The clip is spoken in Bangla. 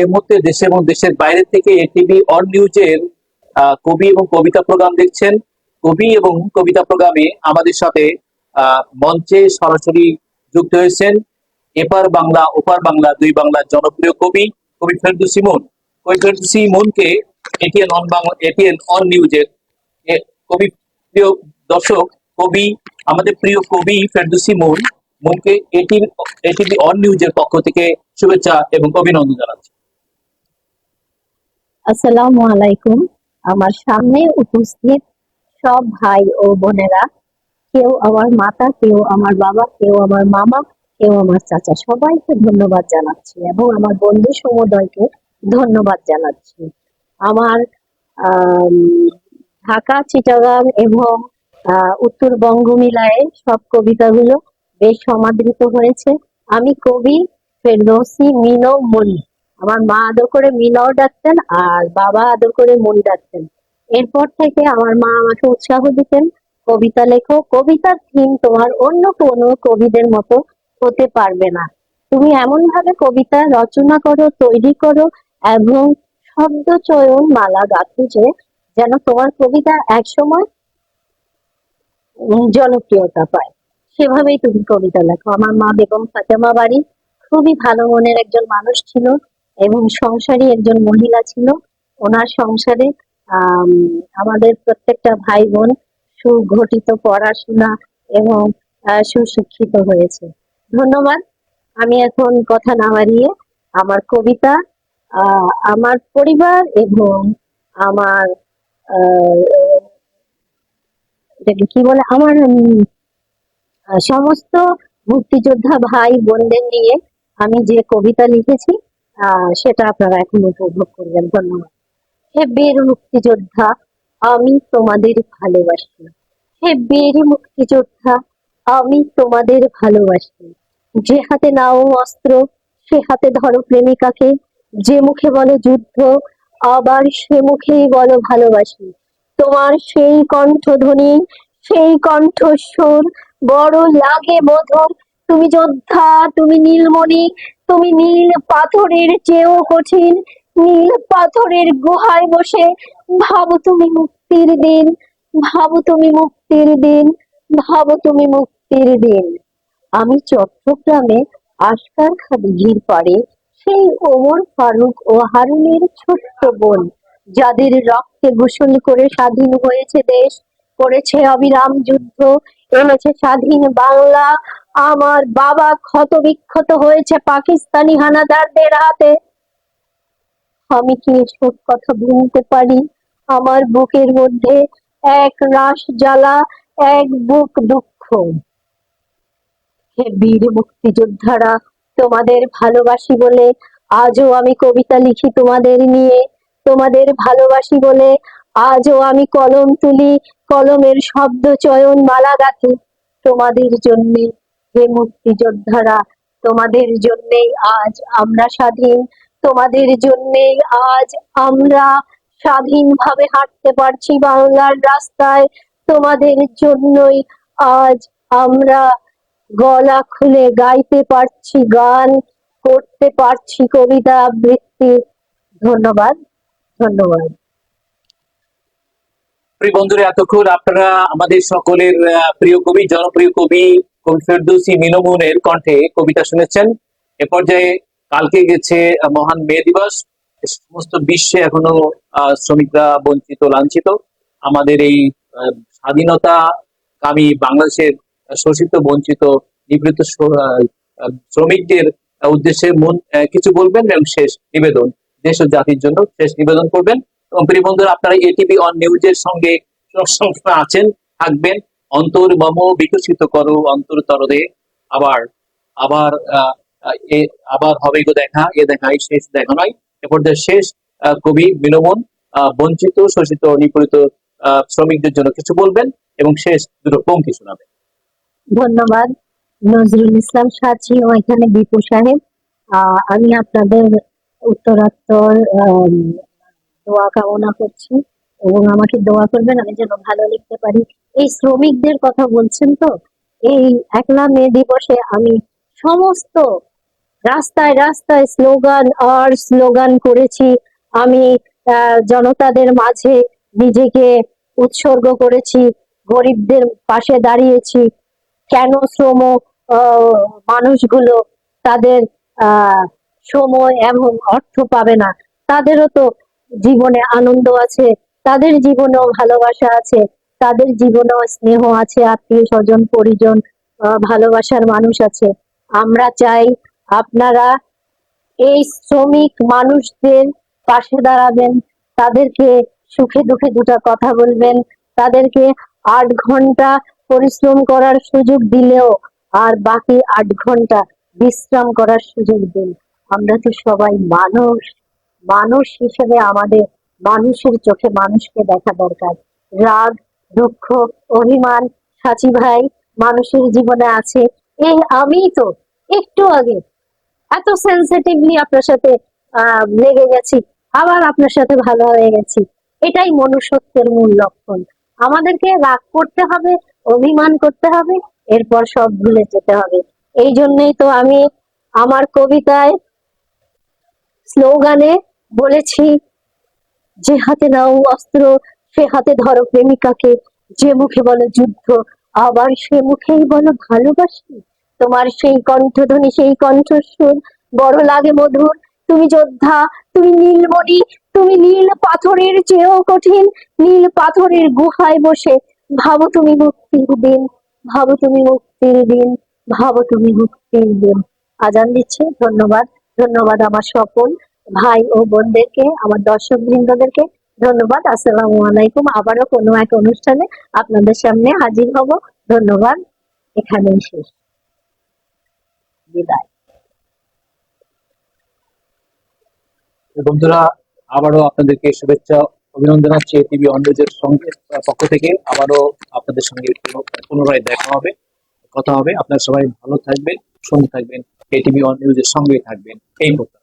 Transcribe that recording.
এই মুহূর্তে দেশে এবং দেশের বাইরে থেকে এটিভি অন নিউজের কবি এবং কবিতা প্রোগ্রাম দেখছেন। কবি এবং কবিতা প্রোগ্রামে আমাদের সাথে মঞ্চে সরাসরি যুক্ত হয়েছেন এপার বাংলা, ওপার বাংলা, দুই বাংলার জনপ্রিয় কবি কবি ফেরদুসি মুন কবি Ferdousi মুনকে ATN on Bangla ATN on নিউজের কবি প্রিয় দর্শক, কবি, আমাদের প্রিয় কবি ফেরদুসি মুন মুনকে এটিন এটিভি অন নিউজের পক্ষ থেকে শুভেচ্ছা এবং অভিনন্দন জানাচ্ছি। আসসালামু আলাইকুম। আমার সামনে উপস্থিত সব ভাই ও বোনেরা কেউ আমার মাতা কেউ আমার বাবা কেউ আমার মামা কেউ আমার চাচা সবাইকে ধন্যবাদ জানাচ্ছি এবং আমার বন্ধু সমুদয়কে ধন্যবাদ জানাচ্ছি। আমার আম, ঢাকা চিটাগাং এবং উত্তরবঙ্গ মিলায়ে সব কবিতাগুলো বেশ সমাদৃত হয়েছে। আমি কবি ফেরদৌসি মিনো মনি আমার মা আদর করে মিনাও ডাকতেন আর বাবা আদর করে মন ডাকতেন। এরপর থেকে আমার মা আমাকে উৎসাহ দিতেন, কবিতা লেখো। কবিতার থিম তোমার অন্য কোনো কবিদের মতো হতে পারবে না। তুমি এমন ভাবে কবিতা রচনা করো, তৈরি করো এবং শব্দ চয়ন মালা গাঁথো যে, যেন তোমার কবিতা একসময় জনপ্রিয়তা পায়। সেভাবেই তুমি কবিতা লেখো। আমার মা বেগম ফাতেমা বাড়ি খুবই ভালো মনের একজন মানুষ ছিল। এবং সংসারী একজন মহিলা ছিল। ওনার সংসারে আম, আমাদের প্রত্যেকটা ভাই বোন সুগঠিত পড়াশোনা এবং সুশিক্ষিত হয়েছে। ধন্যবাদ। আমি এখন কথা না বাড়িয়ে আমার কবিতা আমার পরিবার এবং আমার কি বলে? আমার সমস্ত মুক্তিযোদ্ধা ভাই বোনদের নিয়ে আমি যে কবিতা লিখেছি সেটা আপনারা এখন উপভোগ করবেন। ধন্যবাদ। হে বীর মুক্তিযোদ্ধা, আমি তোমাদের ভালোবাসি। হে বীর মুক্তিযোদ্ধা, আমি তোমাদের ভালোবাসি। যে হাতে নাও অস্ত্র, সে হাতে ধরো প্রেমিকাকে। যে মুখে বলো যুদ্ধ, আবার সে মুখেই বলো ভালোবাসি। তোমার সেই কণ্ঠধ্বনি, সেই কণ্ঠস্বর, বড় লাগে মধুর। তুমি যোদ্ধা, তুমি নীলমণি তুমি নীল পাথরের চেয়েও কঠিন, নীল পাথরের গুহায় বসে ভাবো তুমি মুক্তির দিন, ভাবো তুমি মুক্তির দিন, ভাবো তুমি মুক্তির দিন। আমি চট্টগ্রামে আশকার দিঘির পাড়ে সেই ওমর ফারুক ও হারুনের ছোট্ট বোন, যাদের রক্তে গোসল করে স্বাধীন হয়েছে দেশ, করেছে অবিরাম যুদ্ধ এনেছে স্বাধীন বাংলা। আমার বাবা ক্ষত বিক্ষত হয়েছে পাকিস্তানি হানাদারদের হাতে। আমি কি এসব কথা ভুলতে পারি? আমার বুকের মধ্যে এক রাস জ্বালা, এক বুক দুঃখ। হে বীর মুক্তিযোদ্ধারা, তোমাদের ভালোবাসি বলে আজও আমি কবিতা লিখি তোমাদের নিয়ে। তোমাদের ভালোবাসি বলে আজও আমি কলম তুলি কলমের শব্দ চয়ন মালা গাঁথি তোমাদের জন্যে হে মুক্তিযোদ্ধারা, তোমাদের জন্যেই আজ আমরা স্বাধীন, তোমাদের জন্যেই আজ আমরা স্বাধীনভাবে হাঁটতে পারছি বাংলার রাস্তায়, তোমাদের জন্যই আজ আমরা গলা খুলে গাইতে পারছি গান, করতে পারছি কবিতা আবৃত্তি। ধন্যবাদ ধন্যবাদ। প্রিয় বন্ধুরা, এতক্ষণ আপনারা আমাদের সকলের প্রিয় কবি, জনপ্রিয় কবি কবি ফেরদৌসি কণ্ঠে কবিতা শুনেছেন। এ পর্যায়ে কালকে গেছে মহান মে দিবস। সমস্ত বিশ্বে এখনও শ্রমিকরা বঞ্চিত, লাঞ্ছিত। আমাদের এই স্বাধীনতা কামী বাংলাদেশের শোষিত, বঞ্চিত, নিবৃত শ্রমিকদের উদ্দেশ্যে মন কিছু বলবেন এবং শেষ নিবেদন, দেশ ও জাতির জন্য শেষ নিবেদন করবেন। এবং বন্ধুরা আপনারা এটিভি অন নিউজের সঙ্গে আছেন থাকবেন। অন্তর মম বিকশিত করো অন্তর তরদে। আবার আবার আবার হবে গো দেখা এ দেখাই শেষ দেখা নয়। শেষ কবি আহ, বঞ্চিত শোষিত নিপীড়িত আহ, শ্রমিকদের জন্য কিছু বলবেন এবং শেষ দুটো পঙ্ক্তি শোনাবেন। ধন্যবাদ। নজরুল ইসলাম সাচি ও এখানে বিপু সাহেব। আমি আপনাদের উত্তরাত্তর দোয়া কামনা করছি এবং আমাকে দোয়া করবেন, আমি যেন ভালো লিখতে পারি। এই শ্রমিকদের কথা বলছেন তো? এই একলা মে দিবসে আমি সমস্ত রাস্তায় রাস্তায় স্লোগান আর স্লোগান করেছি। আমি জনতাদের মাঝে নিজেকে উৎসর্গ করেছি, গরিবদের পাশে দাঁড়িয়েছি। কেন শ্রম মানুষগুলো তাদের সময় এমন অর্থ পাবে না? তাদেরও তো জীবনে আনন্দ আছে, তাদের জীবনেও ভালোবাসা আছে, তাদের জীবনেও স্নেহ আছে, আত্মীয় স্বজন, পরিজন ভালোবাসার মানুষ আছে। আমরা চাই আপনারা এই শ্রমিক মানুষদের পাশে দাঁড়াবেন, তাদেরকে সুখে দুঃখে দুটো কথা বলবেন, তাদেরকে আট ঘণ্টা পরিশ্রম করার সুযোগ দিলেও আর বাকি আট ঘণ্টা বিশ্রাম করার সুযোগ দিন। আমরা তো সবাই মানুষ। মানুষ হিসেবে আমাদের, মানুষের চোখে মানুষকে দেখা দরকার। রাগ, দুঃখ, অভিমান, সাচি ভাই মানুষের জীবনে আছে। এই আমি তো, একটু আগে। এত সেন্সিটিভলি আপনার সাথে লেগে গেছি। আবার আপনার সাথে ভালো হয়ে গেছি। এটাই মনুষ্যত্বের মূল লক্ষণ। আমাদেরকে রাগ করতে হবে, অভিমান করতে হবে, এরপর সব ভুলে যেতে হবে। এই জন্যই তো আমি আমার কবিতায় স্লোগানে বলেছি, যে হাতে নাও অস্ত্র, সে হাতে ধরো প্রেমিকাকে। যে মুখে বলো যুদ্ধ, আবার সে মুখেই বলো ভালোবাসি। তোমার সেই কণ্ঠধ্বনি, সেই কণ্ঠস্বর, বড় লাগে মধুর। তুমি যোদ্ধা, তুমি নীলমণি, তুমি নীল পাথরের চেয়েও কঠিন। নীল পাথরের গুহায় বসে, ভাবো তুমি মুক্তির দিন, ভাবো তুমি মুক্তির দিন, ভাবো তুমি মুক্তির দিন। আজান দিচ্ছে, ধন্যবাদ ধন্যবাদ আমার সকল। ভাই ও বোনদেরকে, আমার দর্শক বৃন্দদেরকে ধন্যবাদ। আসসালামু আলাইকুম। আবারও কোনো এক অনুষ্ঠানে আপনাদের সামনে হাজির হব। ধন্যবাদ। এখানেই শেষ। বিদায়। বন্ধুরা, আবারও আপনাদেরকে শুভেচ্ছা, অভিনন্দন জানাচ্ছি টিভি অন্ডেজের সঙ্গে পক্ষ থেকে। আবারও আপনাদের সঙ্গে পুন- পুনরায় দেখা হবে, কথা হবে। আপনারা সবাই ভালো থাকবেন সঙ্গে থাকবেন। এটিভি অন নিউজের সঙ্গেই থাকবেন। এই প্রত্যাশা।